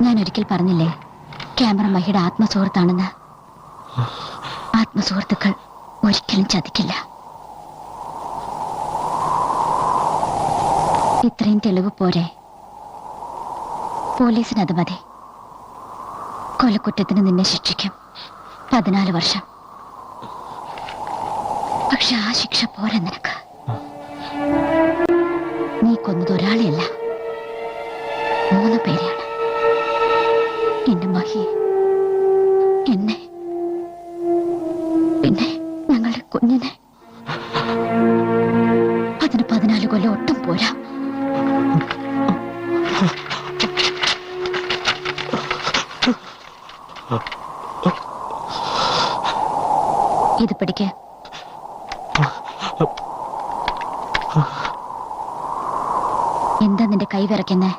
ഞാൻ ഒരിക്കൽ പറഞ്ഞില്ലേ? ക്യാമറ മഹിയുടെ ആത്മസുഹൃത്താണെന്ന്. ആത്മസുഹൃത്തുക്കൾ ഒരിക്കലും ചതിക്കില്ല. ഇത്രയും തെളിവ് പോരെ? പോലീസിന് അത് മതി. കൊലക്കുറ്റത്തിന് നിന്നെ ശിക്ഷിക്കും. പതിനാല് വർഷം. പക്ഷെ ആ ശിക്ഷ പോരെ നിനക്ക്. നീ കൊന്നത് ഒരാളെയല്ല. മൂന്ന് പേരെയാണ്. പിന്നെ ഞങ്ങളുടെ കുഞ്ഞിനെ അതിന് പതിനാല് കൊല്ലം ഒട്ടും പോരാ. ഇത് പിടിക്ക. എന്താ നിന്റെ കൈ വിറയ്ക്കുന്നേ?